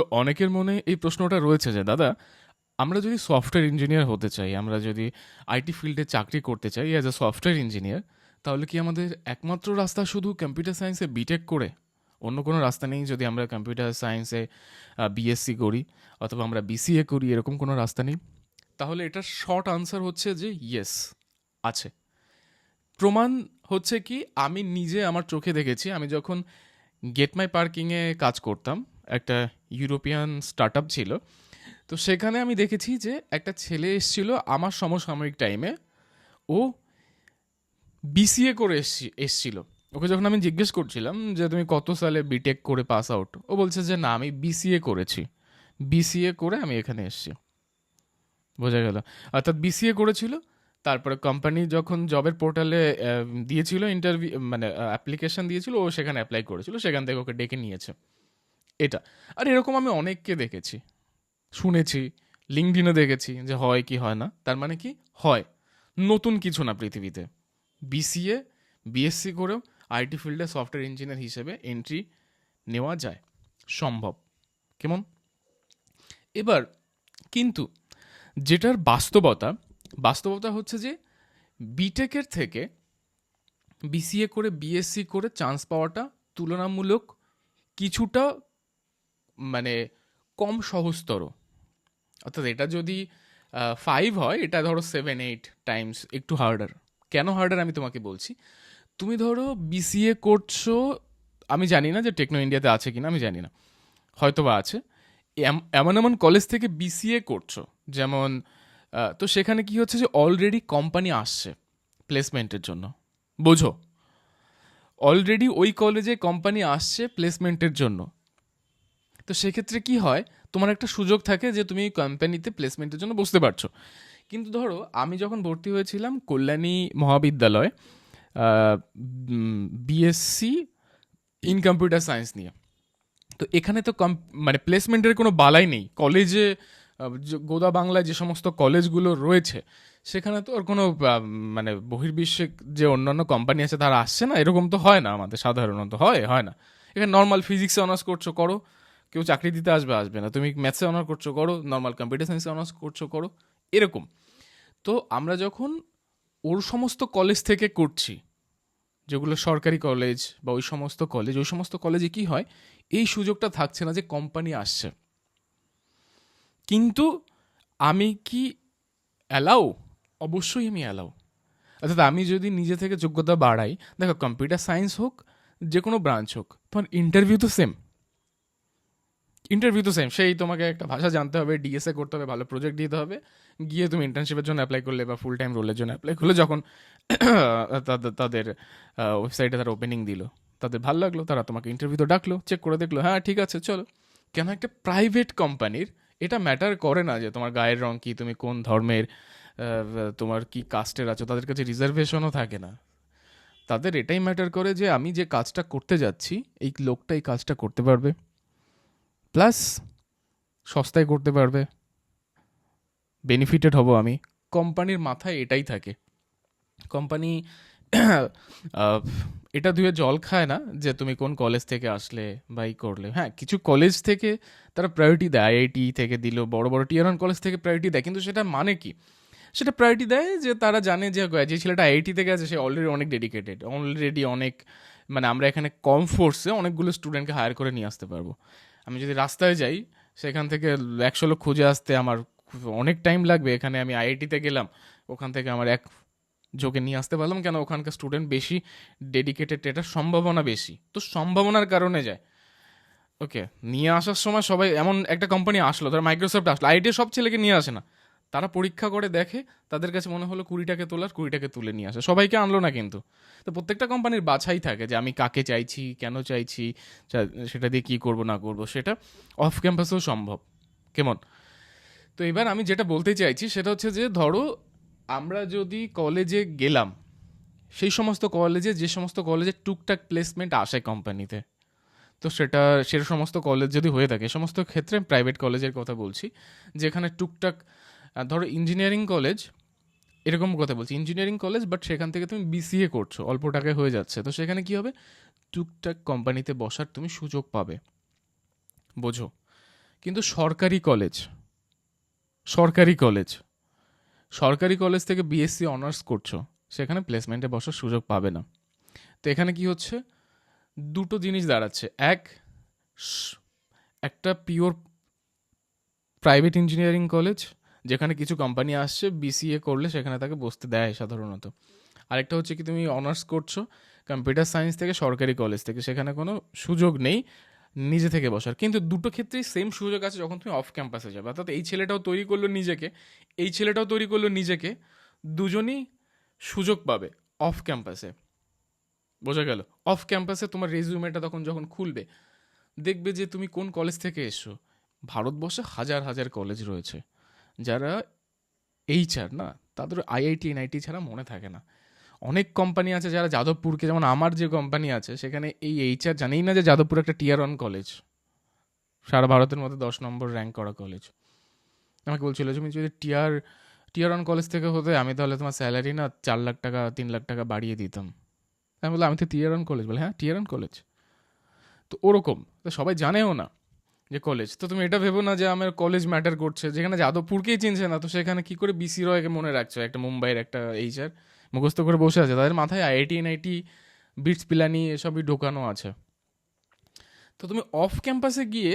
তো অনেকের মনে এই প্রশ্নটা রয়েছে যে, দাদা, আমরা যদি সফটওয়্যার ইঞ্জিনিয়ার হতে চাই, আমরা যদি আইটি ফিল্ডে চাকরি করতে চাই অ্যাজ এ সফটওয়্যার ইঞ্জিনিয়ার, তাহলে কি আমাদের একমাত্র রাস্তা শুধু কম্পিউটার সায়েন্সে বিটেক করে? অন্য কোনো রাস্তা নেই যদি আমরা কম্পিউটার সায়েন্সে বিএসসি করি অথবা আমরা বিসিএ করি, এরকম কোনো রাস্তা নেই? তাহলে এটার শর্ট আনসার হচ্ছে যে ইয়েস আছে। প্রমাণ হচ্ছে কি, আমি নিজে আমার চোখে দেখেছি, আমি যখন গেট মাই পার্কিংয়ে কাজ করতাম একটা ইউরোপিয়ান স্টার্ট ছিল। তো সেখানে আমি দেখেছি যে একটা ছেলে এসেছিল আমার সমসাময়িক টাইমে ও বিসিএ করে এসছি, এসছিল। ওকে যখন আমি জিজ্ঞেস করছিলাম যে, তুমি কত সালে বিটেক করে পাস আউট ও বলছে যে, না, আমি বিসিএ করেছি। বিসিএ করে আমি এখানে এসেছি। বোঝা গেল। অর্থাৎ বিসিএ করেছিল, তারপরে কোম্পানি যখন জবের পোর্টালে দিয়েছিল ইন্টারভিউ মানে অ্যাপ্লিকেশন দিয়েছিল, ও সেখানে অ্যাপ্লাই করেছিল, সেখান থেকে ওকে ডেকে নিয়েছে। এটা। আর এরকম আমি অনেককে দেখেছি, শুনেছি লিঙ্কডিনে দেখেছি যে হয় কি হয় না, তার মানে কি হয়। নতুন কিছু না পৃথিবীতে। বিসিএ বিএসসি করেও আইটি ফিল্ডে সফটওয়্যার ইঞ্জিনিয়ার হিসেবে এন্ট্রি নেওয়া যায়, সম্ভব। কেমন? এবার, কিন্তু যেটার বাস্তবতা বাস্তবতা হচ্ছে যে বিটেকের থেকে বিসিএ করে বিএসসি করে চান্স পাওয়াটা তুলনামূলক কিছুটা মানে কম সহজতর। অর্থাৎ এটা যদি ফাইভ হয়, এটা ধরো সেভেন এইট টাইমস একটু হার্ডার কেন হার্ডার আমি তোমাকে বলছি? তুমি ধরো বিসিএ করছ, আমি জানি না যে টেকনো ইন্ডিয়াতে আছে কিনা, আমি জানি না। হয়তো বা আছে। এম- এমন এমন কলেজ থেকে বিসিএ করছ, যেমন তো সেখানে কি হচ্ছে যে অলরেডি কোম্পানি আসছে প্লেসমেন্টের জন্য। বোঝো? অলরেডি ওই কলেজে কোম্পানি আসছে প্লেসমেন্টের জন্য। তো সেক্ষেত্রে কি হয়? তোমার একটা সুযোগ থাকে যে তুমি কোম্পানিতে প্লেসমেন্টের জন্য বসতে পারছ। কিন্তু ধরো, আমি যখন ভর্তি হয়েছিলাম Kalyani Mahavidyalaya BSc in computer science নিয়ে। তো এখানে তো কম মানে প্লেসমেন্টের কোনো বালাই নেই। কলেজে গোদা বাংলায় যে সমস্ত কলেজগুলো রয়েছে, সেখানে তো আর কোনো মানে বহির্বিশ্বে যে অন্যান্য কোম্পানি আছে তারা আসছে না। এরকম তো হয় না আমাদের, সাধারণত হয় হয় না। এখানে নর্মাল ফিজিক্সে অনার্স করছ, করো। কেউ চাকরি দিতে আসবে আসবে না। তুমি ম্যাথসে অনার্স করছ, করো। নর্মাল কম্পিউটার সায়েন্সে অনার্স করছ, করো। এরকম। তো আমরা যখন ওর সমস্ত কলেজ থেকে করছি, যেগুলো সরকারি কলেজ বা ওই সমস্ত কলেজ ওই সমস্ত কলেজে কি হয়, এই সুযোগটা থাকছে না যে কোম্পানি আসছে। কিন্তু আমি কি অ্যালাউ অবশ্যই আমি অ্যালাউ অর্থাৎ আমি যদি নিজে থেকে যোগ্যতা বাড়াই, দেখো কম্পিউটার সায়েন্স হোক যে কোনো ব্রাঞ্চ হোক, তোমার ইন্টারভিউ তো সেম ইন্টারভিউ তো সেম সেই তোমাকে একটা ভাষা জানতে হবে ডিএসএ করতে হবে, ভালো প্রজেক্ট দিতে হবে। গিয়ে তুমি ইন্টার্নশিপের জন্য অ্যাপ্লাই করলে বা ফুল টাইম রোলের জন্য অ্যাপ্লাই করলে যখন তাদের ওয়েবসাইটে তারা ওপেনিং দিল। তাদের ভালো লাগল, তারা তোমাকে ইন্টারভিউতে ডাকলো চেক করে দেখল হ্যাঁ ঠিক আছে, চলো। কেন একটা প্রাইভেট কোম্পানির এটা ম্যাটার করে না যে তোমার গায়ের রং কি, তুমি কোন ধর্মের তোমার কি কাস্টের আছো, তাদের কাছে রিজার্ভেশনও থাকে না। তাদের এটাই ম্যাটার করে যে আমি যে কাজটা করতে যাচ্ছি, এই লোকটা এই কাজটা করতে পারবে। প্লাস সস্তায় করতে পারবে। বেনিফিটেড হব আমি। কোম্পানির মাথায় এটাই থাকে। কোম্পানি এটা ধুয়ে জল খায় না যে তুমি কোন কলেজ থেকে আসলে বা করলে। হ্যাঁ কিছু কলেজ থেকে তারা প্রায়োরিটি দেয়। আইআইটি থেকে দিল, বড় বড় টিয়ার ওয়ান কলেজ থেকে প্রায়োরিটি দেয়। কিন্তু সেটা মানে কি? সেটা প্রায়োরিটি দেয় যে তারা জানে যে যে ছেলেটা আইআইটি থেকে আছে, সে অলরেডি অনেক ডেডিকেটেড অলরেডি অনেক মানে আমরা এখানে কম ফোর্সে অনেকগুলো স্টুডেন্টকে হায়ার করে নিয়ে আসতে পারব। আমি যদি রাস্তায় যাই, সেখান থেকে একশো লোক খুঁজে আসতে আমার অনেক টাইম লাগবে। এখানে আমি আইআইটিতে গেলাম, ওখান থেকে আমার এক যোগে নিয়ে আসতে পারলাম। কেন? ওখানকার স্টুডেন্ট বেশি ডেডিকেটেড এটার সম্ভাবনা বেশি। তো সম্ভাবনার কারণে যায়। ওকে নিয়ে আসার সময় সবাই, এমন একটা কোম্পানি আসলো, ধর মাইক্রোসফট আসলো। আইটি সব ছেলেকে নিয়ে আসে না। তারা পরীক্ষা করে দেখে, তাদের কাছে মনে হলো কুড়িটাকে তোলার কুড়িটাকে তুলে নিয়ে আসে। সবাইকে আনলো না কিন্তু। তো প্রত্যেকটা কোম্পানির বাছাই থাকে যে আমি কাকে চাইছি, কেন চাইছি সেটা দিয়ে কী করব, না করব, সেটা অফ ক্যাম্পাসেও সম্ভব। কেমন? তো এবার আমি যেটা বলতে চাইছি সেটা হচ্ছে যে, ধরো আমরা যদি কলেজে গেলাম, সেই সমস্ত কলেজে যে সমস্ত কলেজে টুকটাক প্লেসমেন্ট আসে কোম্পানিতে তো সেটা, সে সমস্ত কলেজ যদি হয়ে থাকে, সমস্ত ক্ষেত্রে প্রাইভেট কলেজের কথা বলছি, যেখানে টুকটাক ধরো ইঞ্জিনিয়ারিং কলেজ এরকম কথা বলছি। ইঞ্জিনিয়ারিং কলেজ বাট সেখান থেকে তুমি বিসিএ করছ অল্প টাকায় হয়ে যাচ্ছে। তো সেখানে কি হবে? টুকটাক কোম্পানিতে বসার তুমি সুযোগ পাবে। বোঝো? কিন্তু সরকারি কলেজ সরকারি কলেজ সরকারি কলেজ থেকে বিএসসি অনার্স করছ, সেখানে প্লেসমেন্টে বসার সুযোগ পাবে না। তো এখানে কি হচ্ছে? দুটো জিনিস দাঁড়াচ্ছে। এক একটা পিওর প্রাইভেট ইঞ্জিনিয়ারিং কলেজ যেখানে কিছু কোম্পানি আসছে বিসিএ করলে সেখানে তাকে বসতে দেয় সাধারণত। আরেকটা হচ্ছে কি, তুমি অনার্স করছ কম্পিউটার সায়েন্স থেকে সরকারি কলেজ থেকে, সেখানে কোনো সুযোগ নেই নিজে থেকে বসার। কিন্তু দুটো ক্ষেত্রেই সেম সুযোগ আছে যখন তুমি অফ ক্যাম্পাসে যাবে। অর্থাৎ এই ছেলেটাও তৈরি করল নিজেকে, এই ছেলেটাও তৈরি করল নিজেকে, দুজনই সুযোগ পাবে অফ ক্যাম্পাসে বোঝা গেল? অফ ক্যাম্পাসে তোমার রেজিউমেটা তখন যখন খুলবে, দেখবে যে তুমি কোন কলেজ থেকে এসছো। ভারতবর্ষে হাজার হাজার কলেজ রয়েছে। যারা এইচআর না, তাদের আইআইটি এনআইটি ছাড়া মনে থাকে না। অনেক কোম্পানি আছে যারা যাদবপুরকে, যেমন আমার যে কোম্পানি আছে, সেখানে এই এইচআর জানেই না যে যাদবপুর একটা টিয়ার ওয়ান কলেজ সারা ভারতের মধ্যে দশ নম্বর র্যাঙ্ক করা কলেজ আমাকে বলছিল তুমি যদি টিয়ার টিয়ার ওয়ান কলেজ থেকে হতে, আমি তাহলে তোমার স্যালারি না চার লাখ টাকা, তিন লাখ টাকা বাড়িয়ে দিতাম। আমি বললাম, আমি তো টিয়ার ওয়ান কলেজ বলে। হ্যাঁ টিয়ার ওয়ান কলেজ তো ওরকম, তো সবাই জানেও না। যে কলেজ তো তুমি এটা ভেবো না যে আমার কলেজ ম্যাটার করছে। যেখানে যাদবপুরকেই চিনছে না, তো সেখানে কি করে বিসি রয়কে মনে রাখছো? একটা মুম্বাইয়ের একটা এইচআর মুখস্থ করে বসে আছে। তাদের মাথায় আইআইটি এনআইটি বিটস পিলানি এসবই ঢোকানো আছে। তো তুমি অফ ক্যাম্পাসে গিয়ে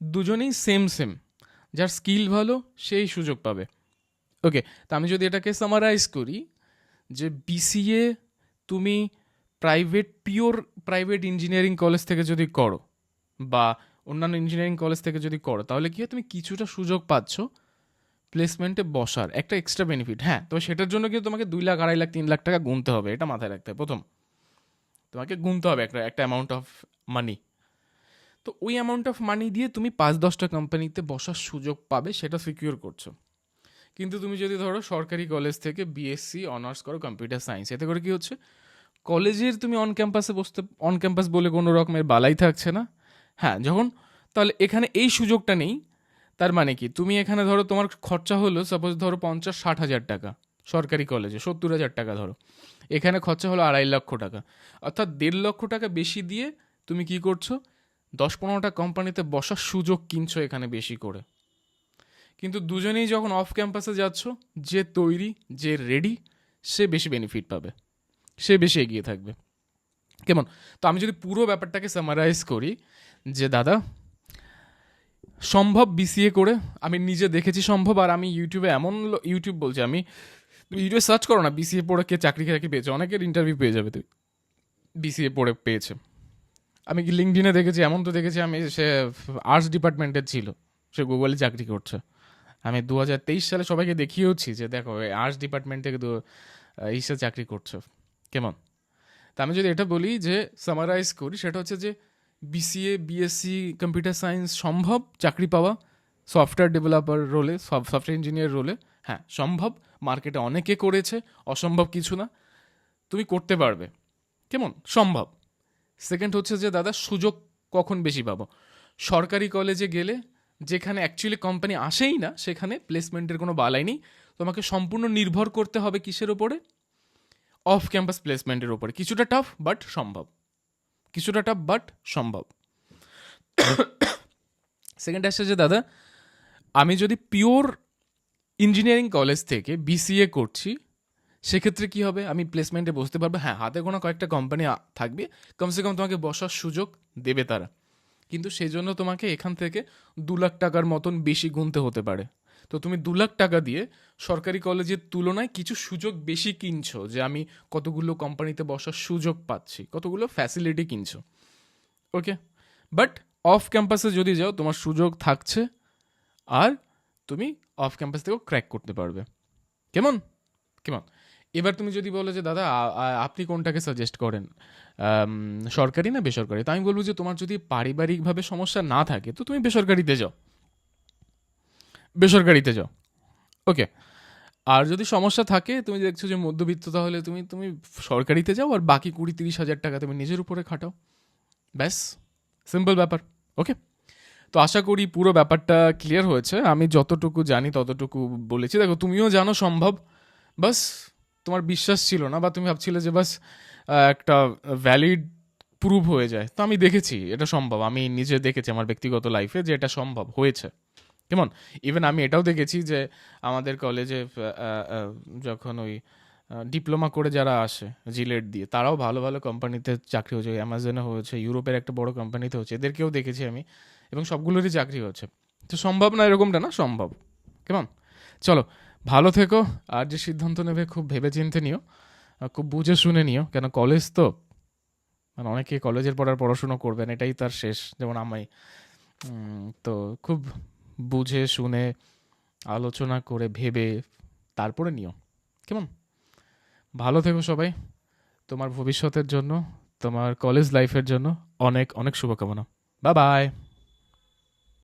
দুজনেই সেম সেম যার স্কিল ভালো, সেই সুযোগ পাবে। ওকে তা আমি যদি এটাকে সামারাইজ করি, যে বিসিএ তুমি private pure private engineering college থেকে যদি করো, বা অন্যান্য ইঞ্জিনিয়ারিং কলেজ থেকে যদি করো, তাহলে কি হয়? তুমি কিছুটা সুযোগ পাচ্ছ প্লেসমেন্টে বসার, একটা এক্সট্রা বেনিফিট হ্যাঁ তো সেটার জন্য কিন্তু তোমাকে দুই লাখ, আড়াই লাখ, তিন লাখ টাকা গুনতে হবে, এটা মাথায় রাখতে হবে। প্রথম, তোমাকে গুনতে হবে একটা একটা অ্যামাউন্ট অফ মানি তো ওই অ্যামাউন্ট অফ মানি দিয়ে তুমি পাঁচ, দশটা কোম্পানিতে বসার সুযোগ পাবে, সেটা সিকিউর করছ। কিন্তু তুমি যদি ধরো সরকারি কলেজ থেকে বিএসসি অনার্স করো কম্পিউটার সায়েন্স এতে করে কী হচ্ছে? কলেজের তুমি অন ক্যাম্পাসে বসতে অন ক্যাম্পাস বলে কোনো রকমের বালাই থাকছে না। হ্যাঁ যখন তাহলে এখানে এই সুযোগটা নেই, তার মানে কি? তুমি এখানে ধরো তোমার খরচা হলো সাপোজ ধরো পঞ্চাশ, ষাট হাজার টাকা, সরকারি কলেজে সত্তর হাজার টাকা ধরো। এখানে খরচা হলো আড়াই লক্ষ টাকা। অর্থাৎ দেড় লক্ষ টাকা বেশি দিয়ে তুমি কি করছ? দশ পনেরোটা কোম্পানিতে বসার সুযোগ কিনছো এখানে বেশি করে। কিন্তু দুজনেই যখন অফ ক্যাম্পাসে যাচ্ছ, যে তৈরি, যে রেডি সে বেশি বেনিফিট পাবে। সে বেশি এগিয়ে থাকবে। কেমন? তো আমি যদি পুরো ব্যাপারটাকে সামারাইজ করি যে দাদা, সম্ভব বিসিএ করে, আমি নিজে দেখেছি সম্ভব, আর আমি ইউটিউবে এমন ইউটিউব বলছি, আমি তুমি ইউটিউবে সার্চ করো না, বিসিএ পড়ে কে চাকরি চাকরি পেয়েছে, অনেকের ইন্টারভিউ পেয়ে যাবে তুই, বিসিএ পড়ে পেয়েছে। আমি কি লিঙ্কডিনে দেখেছি, এমন তো দেখেছি, আমি সে আর্টস ডিপার্টমেন্টের ছিল, সে গুগলে চাকরি করছে। আমি দু হাজার তেইশ সালে সবাইকে দেখিয়েওছি যে, দেখো আর্টস ডিপার্টমেন্ট থেকে ইসে চাকরি করছ। কেমন? তা আমি যদি এটা বলি যে সামারাইজ করি, সেটা হচ্ছে যে বিসিএ বিএসসি কম্পিউটার সায়েন্স সম্ভব চাকরি পাওয়া সফটওয়্যার ডেভেলপার রোলে সফটওয়্যার ইঞ্জিনিয়ার রোলে হ্যাঁ সম্ভব। মার্কেটে অনেকে করেছে, অসম্ভব কিছু না। তুমি করতে পারবে। কেমন? সম্ভব। সেকেন্ড হচ্ছে যে, দাদা, সুযোগ কখন বেশি পাবো? সরকারি কলেজে গেলে, যেখানে অ্যাকচুয়ালি কোম্পানি আসেই না, সেখানে প্লেসমেন্টের কোনো বালাই নেই। তোমাকে সম্পূর্ণ নির্ভর করতে হবে কিসের ওপরে? অফ ক্যাম্পাস প্লেসমেন্টের ওপরে। কিছুটা টাফ বাট সম্ভব। কিছুটা টাফ বাট সম্ভব। সেকেন্ড আসছে যে, দাদা, আমি যদি পিওর ইঞ্জিনিয়ারিং কলেজ থেকে বিসিএ করছি, সেক্ষেত্রে কি হবে? আমি প্লেসমেন্টে বসতে পারব। হ্যাঁ হাতে গোনা কয়েকটা কোম্পানি থাকবে। কমসে কম তোমাকে বসার সুযোগ দেবে তারা। কিন্তু সেই জন্য তোমাকে এখান থেকে দু লাখ টাকার মতন বেশি গুনতে হতে পারে। তো তুমি দু লাখ টাকা দিয়ে সরকারি কলেজের তুলনায় কিছু সুযোগ বেশি কিনছো যে আমি কতগুলো কোম্পানিতে বসার সুযোগ পাচ্ছি, কতগুলো ফ্যাসিলিটি কিনছো। ওকে বাট অফ ক্যাম্পাসে যদি যাও, তোমার সুযোগ থাকছে আর তুমি অফ ক্যাম্পাস থেকেও ক্র্যাক করতে পারবে। কেমন? কেমন? এবার তুমি যদি বলো যে, দাদা আপনি কোনটাকে সাজেস্ট করেন? সরকারি না বেসরকারি? তো আমি বলব যে, তোমার যদি পারিবারিকভাবে সমস্যা না থাকে, তো তুমি বেসরকারিতে যাও। বেসরকারিতে যাও। ওকে আর যদি সমস্যা থাকে, তুমি দেখছ যে মধ্যবিত্ত, তাহলে তুমি তুমি সরকারিতে যাও আর বাকি কুড়ি তিরিশ হাজার টাকা তুমি নিজের উপরে খাটাও। ব্যাস সিম্পল ব্যাপার। ওকে তো আশা করি পুরো ব্যাপারটা ক্লিয়ার হয়েছে। আমি যতটুকু জানি, ততটুকু বলেছি। দেখো, তুমিও জানো সম্ভব। বাস তোমার বিশ্বাস ছিল না বা তুমি ভাবছিলে যে বাস একটা ভ্যালিড প্রুভ হয়ে যায়। তো আমি দেখেছি এটা সম্ভব। আমি নিজে দেখেছি আমার ব্যক্তিগত লাইফে যে এটা সম্ভব হয়েছে। কেমন ইভেন আমি এটাও দেখেছি যে আমাদের কলেজে যখন ওই ডিপ্লোমা করে যারা আসে জিলেট দিয়ে, তারাও ভালো ভালো কোম্পানিতে চাকরি হয়েছে অ্যামাজনে হয়েছে ইউরোপের একটা বড় কোম্পানিতে হচ্ছে, এদেরকেও দেখেছি আমি, এবং সবগুলোরই চাকরি হচ্ছে। তো সম্ভব না এরকমটা না? সম্ভব। কেমন চলো, ভালো থেকো, আর যে সিদ্ধান্ত নেবে খুব ভেবে চিন্তে নিও খুব বুঝে শুনে নিও, কেন কলেজ তো মানে অনেকে কলেজের পড়ার পড়াশুনো করবেন এটাই তার শেষ, যেমন আমি। তো খুব বুঝে, শুনে, আলোচনা করে, ভেবে তারপরে নিও। কেমন? ভালো থেকো সবাই। তোমার ভবিষ্যতের জন্য, তোমার কলেজ লাইফের জন্য অনেক অনেক শুভকামনা। বা বাই